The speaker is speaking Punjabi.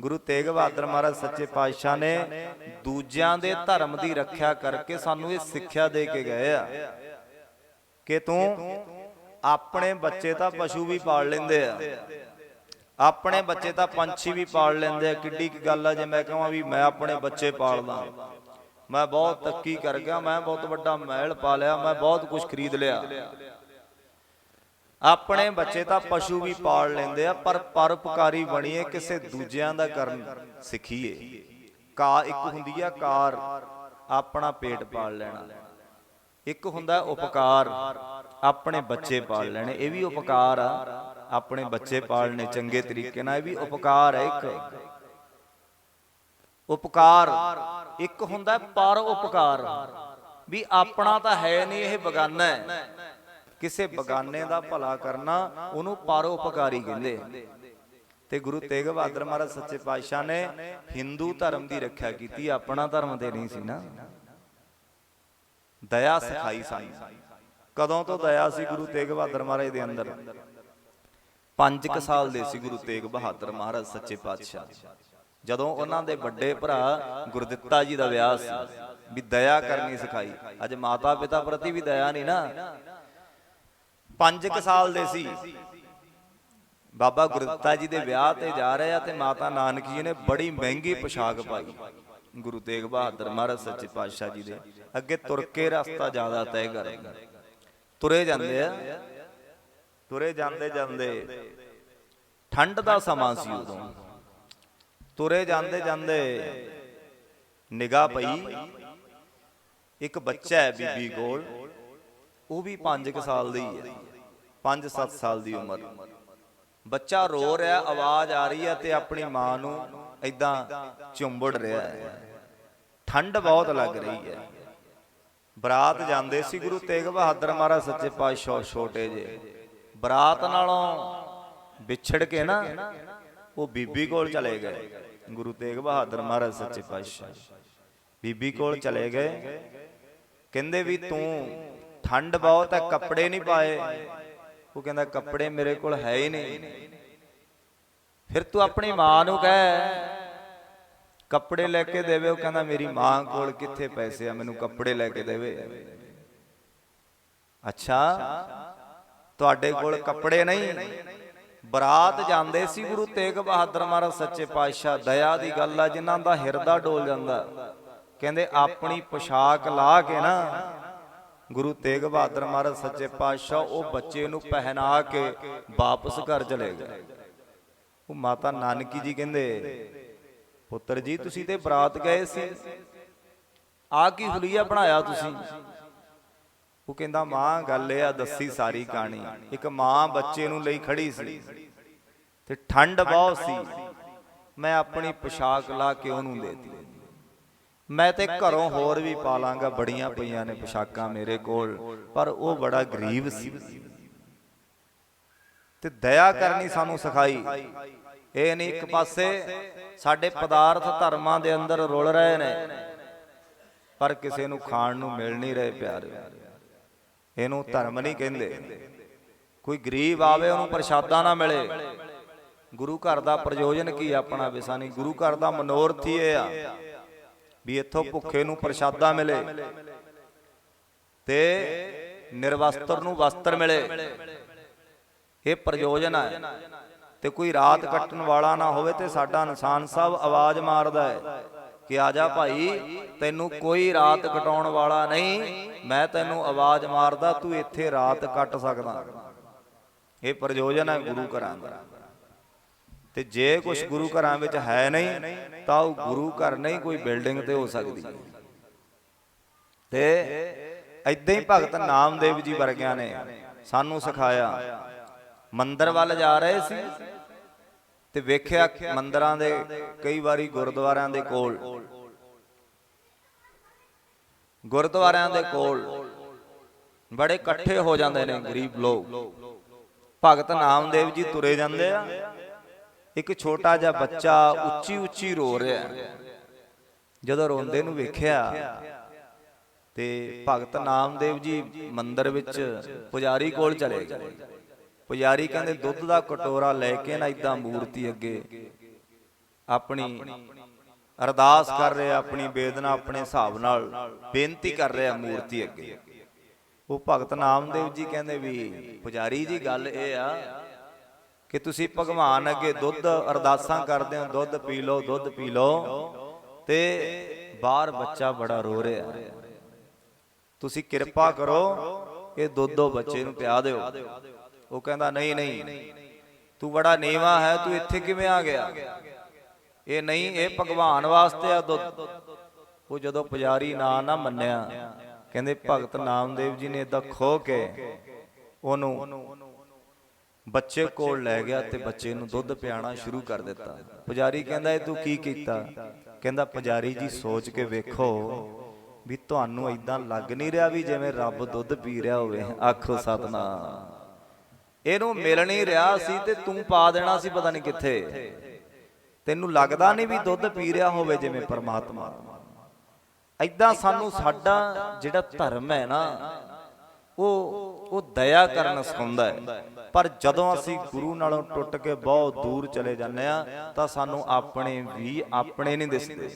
ਗੁਰੂ ਤੇਗ ਬਹਾਦਰ ਮਹਾਰਾਜ ਸੱਚੇ ਪਾਤਸ਼ਾਹ ਨੇ ਦੂਜਿਆਂ ਦੇ ਧਰਮ ਦੀ ਰੱਖਿਆ ਕਰਕੇ ਸਾਨੂੰ ਇਹ ਸਿੱਖਿਆ ਦੇ ਕੇ ਗਏ ਆ। ਕਿ ਤੂੰ ਆਪਣੇ ਬੱਚੇ ਤਾਂ ਪਸ਼ੂ ਵੀ ਪਾਲ ਲੈਂਦੇ ਆ। ਆਪਣੇ ਬੱਚੇ ਤਾਂ ਪੰਛੀ ਵੀ ਪਾਲ ਲੈਂਦੇ ਆ। ਕਿੱਡੀ ਕੀ ਗੱਲ ਆ ਜੇ ਮੈਂ ਕਹਾਂ ਵੀ ਮੈਂ ਆਪਣੇ ਬੱਚੇ ਪਾਲਦਾ। ਮੈਂ ਬਹੁਤ ਤੱਕੀ ਕਰ ਗਿਆ, ਮੈਂ ਬਹੁਤ ਵੱਡਾ ਮਹਿਲ ਪਾ ਲਿਆ ਮੈਂ ਬਹੁਤ ਕੁਝ ਖਰੀਦ ਲਿਆ। ਆਪਣੇ ਬੱਚੇ ਤਾਂ ਪਸ਼ੂ ਵੀ ਪਾਲ ਲੈਂਦੇ ਆ, ਪਰ ਪਰਉਪਕਾਰੀ ਬਣੀਏ ਕਿਸੇ ਦੂਜਿਆਂ ਦਾ ਕਰਨ ਸਿੱਖੀਏ। ਕਾ ਇੱਕ ਹੁੰਦੀ ਆ ਕਾਰ, ਆਪਣਾ ਪੇਟ ਪਾਲ ਲੈਣਾ। ਇੱਕ ਹੁੰਦਾ ਉਪਕਾਰ, ਆਪਣੇ ਬੱਚੇ ਪਾਲ ਲੈਣੇ, ਇਹ ਵੀ ਉਪਕਾਰ ਆ। ਆਪਣੇ ਬੱਚੇ ਪਾਲਣੇ ਚੰਗੇ ਤਰੀਕੇ ਨਾਲ, ਇਹ ਵੀ ਉਪਕਾਰ ਹੈ ਇੱਕ। ਉਪਕਾਰ, ਇੱਕ ਹੁੰਦਾ ਪਰ ਉਪਕਾਰ, ਵੀ ਆਪਣਾ ਤਾਂ ਹੈ ਨਹੀਂ, ਇਹ ਬਗਾਨਾ ਹੈ। ਕਿਸੇ ਬਗਾਨੇ ਦਾ ਭਲਾ ਕਰਨਾ ਉਹਨੂੰ ਪਰ ਉਪਕਾਰੀ ਕਹਿੰਦੇ। ਤੇ ਗੁਰੂ ਤੇਗ ਬਹਾਦਰ ਮਹਾਰਾਜ ਸੱਚੇ ਪਾਤਸ਼ਾਹ ਨੇ ਹਿੰਦੂ ਧਰਮ ਦੀ ਰੱਖਿਆ ਕੀਤੀ ਆਪਣਾ ਧਰਮ ਤੇ ਨਹੀਂ ਸੀ ਨਾ। ਦਇਆ ਸਿਖਾਈ ਸਾਨੂੰ ਕਦੋਂ ਤੋਂ ਦਇਆ ਸੀ ਗੁਰੂ ਤੇਗ ਬਹਾਦਰ ਮਹਾਰਾਜ ਦੇ ਅੰਦਰ? 5 ਕੁ ਸਾਲ ਦੇ ਸੀ ਗੁਰੂ ਤੇਗ ਬਹਾਦਰ ਮਹਾਰਾਜ ਸੱਚੇ ਪਾਤਸ਼ਾਹ ਜਦੋਂ ਉਹਨਾਂ ਦੇ ਵੱਡੇ ਭਰਾ ਗੁਰਦਿੱਤਾ ਜੀ ਦਾ ਵਿਆਹ ਸੀ ਵੀ ਦਇਆ ਕਰਨੀ ਸਿਖਾਈ। ਅੱਜ ਮਾਤਾ ਪਿਤਾ ਪ੍ਰਤੀ ਵੀ ਦਇਆ ਨਹੀਂ ਨਾ। 5 ਕੁ ਸਾਲ ਦੇ ਸੀ। ਬਾਬਾ ਗੁਰਦਿੱਤਾ ਜੀ ਦੇ ਵਿਆਹ ਤੇ ਜਾ ਰਹੇ ਆ ਤੇ ਮਾਤਾ ਨਾਨਕੀ ਜੀ ਨੇ ਬੜੀ ਮਹਿੰਗੀ ਪੋਸ਼ਾਕ ਪਾਈ। ਗੁਰੂ ਤੇਗ ਬਹਾਦਰ ਮਹਾਰਾਜ ਸੱਚੇ ਪਾਤਸ਼ਾਹ ਜੀ ਦੇ। ਅੱਗੇ ਤੁਰ ਕੇ ਰਸਤਾ ਜ਼ਿਆਦਾ ਤੈਅ ਕਰਦੇ। ਤੁਰੇ ਜਾਂਦੇ ਆ। ਤੁਰੇ ਜਾਂਦੇ ਜਾਂਦੇ ਠੰਡ ਦਾ ਸਮਾਂ ਸੀ ਉਦੋਂ। ਤੁਰੇ ਜਾਂਦੇ ਜਾਂਦੇ ਨਿਗਾਹ ਪਈ। ਇੱਕ ਬੱਚਾ ਹੈ ਬੀਬੀ ਕੋਲ। ਉਹ ਵੀ 5 ਸਾਲ ਦੀ ਹੈ। 5-7 ਸਾਲ ਦੀ ਉਮਰ। ਬੱਚਾ ਰੋ ਰਿਹਾ, ਆਵਾਜ਼ ਆ ਰਹੀ ਹੈ ਤੇ ਆਪਣੀ ਮਾਂ ਨੂੰ ਐਦਾਂ ਚੁੰਬੜ ਰਿਹਾ ਹੈ। ਠੰਡ ਬਹੁਤ ਲੱਗ ਰਹੀ ਹੈ। ਬਰਾਤ ਜਾਂਦੇ ਸੀ ਗੁਰੂ ਤੇਗ ਬਹਾਦਰ ਮਹਾਰਾਜ ਸੱਚੇ ਪਾਤਸ਼ਾਹ ਛੋਟੇ ਜੇ ਬਰਾਤ ਨਾਲੋਂ ਵਿਛੜ ਕੇ ਨਾ ਉਹ ਬੀਬੀ ਕੋਲ ਚਲੇ ਗਏ। ਗੁਰੂ ਤੇਗ ਬਹਾਦਰ ਮਹਾਰਾਜ ਸੱਚੇ ਪਾਤਸ਼ਾਹ। ਬੀਬੀ ਕੋਲ ਚਲੇ ਗਏ। ਕਹਿੰਦੇ ਵੀ ਤੂੰ ਠੰਡ ਬਹੁਤ ਹੈ, ਕੱਪੜੇ ਨਹੀਂ ਪਾਏ। ਉਹ ਕਹਿੰਦਾ, ਕੱਪੜੇ ਮੇਰੇ ਕੋਲ ਹੈ ਹੀ ਨਹੀਂ। ਫਿਰ ਤੂੰ ਆਪਣੀ ਮਾਂ ਨੂੰ ਕਹਿ, ਕੱਪੜੇ ਲੈ ਕੇ ਦੇਵੇ। ਉਹ ਕਹਿੰਦਾ, ਮੇਰੀ ਮਾਂ ਕੋਲ ਕਿੱਥੇ ਪੈਸੇ ਆ? ਮੈਨੂੰ ਕੱਪੜੇ ਲੈ ਕੇ ਦੇਵੇ। ਅੱਛਾ, ਤੁਹਾਡੇ ਕੋਲ ਕੱਪੜੇ ਨਹੀਂ। ਬਰਾਤ ਜਾਂਦੇ ਸੀ ਗੁਰੂ ਤੇਗ ਬਹਾਦਰ ਮਹਾਰਾਜ ਸੱਚੇ ਪਾਤਸ਼ਾਹ। ਦਇਆ ਦੀ ਗੱਲ ਆ, ਜਿਨ੍ਹਾਂ ਦਾ ਹਿਰਦਾ ਡੋਲ ਜਾਂਦਾ। ਕਹਿੰਦੇ, ਆਪਣੀ ਪੋਸ਼ਾਕ ਲਾ ਕੇ ਨਾ ਗੁਰੂ ਤੇਗ ਬਹਾਦਰ ਮਹਾਰਾਜ ਸੱਚੇ ਪਾਤਸ਼ਾਹ, ਉਹ ਬੱਚੇ ਨੂੰ ਪਹਿਨਾ ਕੇ ਵਾਪਸ ਘਰ ਚਲੇ ਗਏ। ਉਹ ਮਾਤਾ ਨਾਨਕੀ ਜੀ ਕਹਿੰਦੇ, ਪੁੱਤਰ ਜੀ, ਤੁਸੀਂ ਤੇ ਬਰਾਤ ਗਏ ਸੀ। ਆ ਕੀ ਹੁਲੀਆ ਬਣਾਇਆ ਤੁਸੀਂ? ਉਹ ਕਹਿੰਦਾ, ਮਾਂ, ਗੱਲ ਇਹ ਆ, ਦੱਸੀ ਸਾਰੀ ਕਹਾਣੀ। ਇੱਕ ਮਾਂ ਬੱਚੇ ਨੂੰ ਲਈ ਖੜੀ ਸੀ ਤੇ ਠੰਡ ਬਹੁਤ ਸੀ। ਮੈਂ ਆਪਣੀ ਪੋਸ਼ਾਕ ਲਾ ਕੇ ਉਹਨੂੰ ਦੇਤੀ। ਮੈਂ ਤੇ ਘਰੋਂ ਹੋਰ ਵੀ ਪਾ ਲਾਂਗਾ ਬੜੀਆਂ ਪਈਆਂ ਨੇ ਪੋਸ਼ਾਕਾਂ ਮੇਰੇ ਕੋਲ ਪਰ ਉਹ ਬੜਾ ਗਰੀਬ ਸੀ। ਤੇ ਦਇਆ ਕਰਨੀ ਸਾਨੂੰ ਸਿਖਾਈ। ਇਹ ਨਹੀਂ ਇੱਕ ਪਾਸੇ ਸਾਡੇ ਪਦਾਰਥ ਧਰਮਾਂ ਦੇ ਅੰਦਰ ਰੁਲ ਰਹੇ ਨੇ ਪਰ ਕਿਸੇ ਨੂੰ ਖਾਣ ਨੂੰ ਮਿਲ ਨਹੀਂ ਰਹੇ ਪਿਆਰੇ ਇਹਨੂੰ ਧਰਮ ਨਹੀਂ ਕਹਿੰਦੇ। ਕੋਈ ਗਰੀਬ ਆਵੇ ਉਹਨੂੰ ਪ੍ਰਸ਼ਾਦਾ ਨਾ ਮਿਲੇ। ਗੁਰੂ ਘਰ ਦਾ ਪ੍ਰਯੋਜਨ ਕੀ ਆਪਣਾ ਵਿਸਾ ਨਹੀਂ ਗੁਰੂ ਘਰ ਦਾ ਮਨੋਰਥ ਹੀ ਇਹ ਆ। ਵੀ ਇੱਥੋਂ ਭੁੱਖੇ ਨੂੰ ਪ੍ਰਸ਼ਾਦਾ ਮਿਲੇ ਤੇ ਨਿਰਵਸਤਰ ਨੂੰ ਵਸਤਰ ਮਿਲੇ। ਇਹ ਪ੍ਰਯੋਜਨ ਹੈ। ਤੇ ਕੋਈ ਰਾਤ ਕੱਟਣ ਵਾਲਾ ਨਾ ਹੋਵੇ ਤੇ ਸਾਡਾ ਇਨਸਾਨ ਸਭ ਆਵਾਜ਼ ਮਾਰਦਾ ਹੈ ਕਿ ਆ ਜਾ ਭਾਈ ਤੈਨੂੰ ਕੋਈ ਰਾਤ ਕਟਾਉਣ ਵਾਲਾ ਨਹੀਂ ਮੈਂ ਤੈਨੂੰ ਆਵਾਜ਼ ਮਾਰਦਾ ਤੂੰ ਇੱਥੇ ਰਾਤ ਕੱਟ ਸਕਦਾ। ਇਹ ਪ੍ਰਯੋਜਨ ਹੈ ਗੁਰੂ ਘਰਾਂ ਦਾ। ਤੇ ਜੇ ਕੁਝ ਗੁਰੂ ਘਰਾਂ ਵਿੱਚ ਹੈ ਨਹੀਂ, ਤਾਂ ਉਹ ਗੁਰੂ ਘਰ ਨਹੀਂ ਕੋਈ ਬਿਲਡਿੰਗ ਤੇ ਹੋ ਸਕਦੀ। ਤੇ ਐਦਾਂ ਹੀ ਭਗਤ ਨਾਮਦੇਵ ਜੀ ਵਰਗਿਆਂ ਨੇ ਸਾਨੂੰ ਸਿਖਾਇਆ, ਮੰਦਰ ਵੱਲ ਜਾ ਰਹੇ ਸੀ ਤੇ ਵੇਖਿਆ ਮੰਦਰਾਂ ਦੇ ਕਈ ਵਾਰੀ ਗੁਰਦੁਆਰਿਆਂ ਦੇ ਕੋਲ। ਗੁਰਦੁਆਰਿਆਂ ਦੇ ਕੋਲ ਬੜੇ ਇਕੱਠੇ ਹੋ ਜਾਂਦੇ ਨੇ ਗਰੀਬ ਲੋਕ। ਭਗਤ ਨਾਮਦੇਵ ਜੀ ਤੁਰੇ ਜਾਂਦੇ ਆ। ਇੱਕ ਛੋਟਾ ਜਿਹਾ ਬੱਚਾ ਉੱਚੀ ਉੱਚੀ ਰੋ ਰਿਹਾ ਜਦੋਂ ਰੋਂਦੇ ਨੂੰ ਵੇਖਿਆ ਤੇ ਭਗਤ ਨਾਮਦੇਵ ਜੀ ਮੰਦਿਰ ਵਿੱਚ ਪੁਜਾਰੀ ਕੋਲ ਚਲੇ ਗਏ। ਪੁਜਾਰੀ ਕਹਿੰਦੇ, ਦੁੱਧ ਦਾ ਕਟੋਰਾ ਲੈ ਕੇ ਨਾ ਇਦਾਂ ਮੂਰਤੀ ਅੱਗੇ। ਆਪਣੀ ਅਰਦਾਸ ਕਰ ਰਿਹਾ, ਆਪਣੀ ਵੇਦਨਾ ਆਪਣੇ ਹਿਸਾਬ ਨਾਲ ਬੇਨਤੀ ਕਰ ਰਿਹਾ ਮੂਰਤੀ ਅੱਗੇ। ਉਹ ਭਗਤ ਨਾਮਦੇਵ ਜੀ ਕਹਿੰਦੇ ਵੀ, ਪੁਜਾਰੀ ਜੀ, ਗੱਲ ਇਹ ਆ ਕਿ ਤੁਸੀਂ ਭਗਵਾਨ ਅੱਗੇ ਦੁੱਧ ਅਰਦਾਸਾਂ ਕਰਦੇ ਹੋ, ਦੁੱਧ ਪੀ ਲਓ, ਦੁੱਧ ਪੀ ਲਓ। ਤੇ ਬਾਹਰ ਬੱਚਾ ਬੜਾ ਰੋ ਰਿਹਾ। ਤੁਸੀਂ ਕਿਰਪਾ ਕਰੋ ਇਹ ਦੁੱਧੋ ਬੱਚੇ ਨੂੰ ਪਿਆ ਦਿਓ। ਉਹ ਕਹਿੰਦਾ, ਨਹੀਂ ਨਹੀਂ, ਤੂੰ ਬੜਾ ਨੀਵਾ ਹੈ, ਤੂੰ ਇੱਥੇ ਕਿਵੇਂ ਆ ਗਿਆ? ਇਹ ਨਹੀਂ, ਇਹ ਭਗਵਾਨ ਵਾਸਤੇ ਆ ਦੁੱਧ। ਉਹ ਜਦੋਂ ਪੁਜਾਰੀ ਨਾ ਨਾ ਮੰਨਿਆ, ਕਹਿੰਦੇ, ਭਗਤ ਨਾਮਦੇਵ ਜੀ ਨੇ ਇਦਾਂ ਖੋ ਕੇ ਉਹਨੂੰ ਬੱਚੇ ਕੋਲ ਲੈ ਗਿਆ ਤੇ ਬੱਚੇ ਨੂੰ ਦੁੱਧ ਪਿਆਣਾ ਸ਼ੁਰੂ ਕਰ ਦਿੱਤਾ। ਪੁਜਾਰੀ ਕਹਿੰਦਾ, ਇਹ ਤੂੰ ਕੀ ਕੀਤਾ? ਕਹਿੰਦਾ, ਪੁਜਾਰੀ ਜੀ, ਸੋਚ ਕੇ ਵੇਖੋ ਵੀ ਤੁਹਾਨੂੰ ਇਦਾਂ ਲੱਗ ਨਹੀਂ ਰਿਹਾ ਵੀ ਜਿਵੇਂ ਰੱਬ ਦੁੱਧ ਪੀ ਰਿਹਾ ਹੋਵੇ। ਆਖੋ, ਸਤਨਾਮ। ਇਹਨੂੰ ਮਿਲ ਨਹੀਂ ਰਿਹਾ ਸੀ ਤੇ ਤੂੰ ਪਾ ਦੇਣਾ ਸੀ ਪਤਾ ਨਹੀਂ ਕਿੱਥੇ। ਤੈਨੂੰ ਲੱਗਦਾ ਨਹੀਂ ਵੀ ਦੁੱਧ ਪੀ ਰਿਹਾ ਹੋਵੇ ਜਿਵੇਂ ਪਰਮਾਤਮਾ। ਐਦਾਂ ਸਾਨੂੰ ਸਾਡਾ ਜਿਹੜਾ ਧਰਮ ਹੈ ਨਾ ਉਹ ਉਹ ਦਇਆ ਕਰਨਾ ਸਿਖਾਉਂਦਾ ਹੈ। ਪਰ ਜਦੋਂ ਅਸੀਂ ਗੁਰੂ ਨਾਲੋਂ ਟੁੱਟ ਕੇ ਬਹੁਤ ਦੂਰ ਚਲੇ ਜਾਂਦੇ ਆ ਤਾਂ ਸਾਨੂੰ ਆਪਣੇ ਵੀ ਆਪਣੇ ਨਹੀਂ ਦਿਸਦੇ।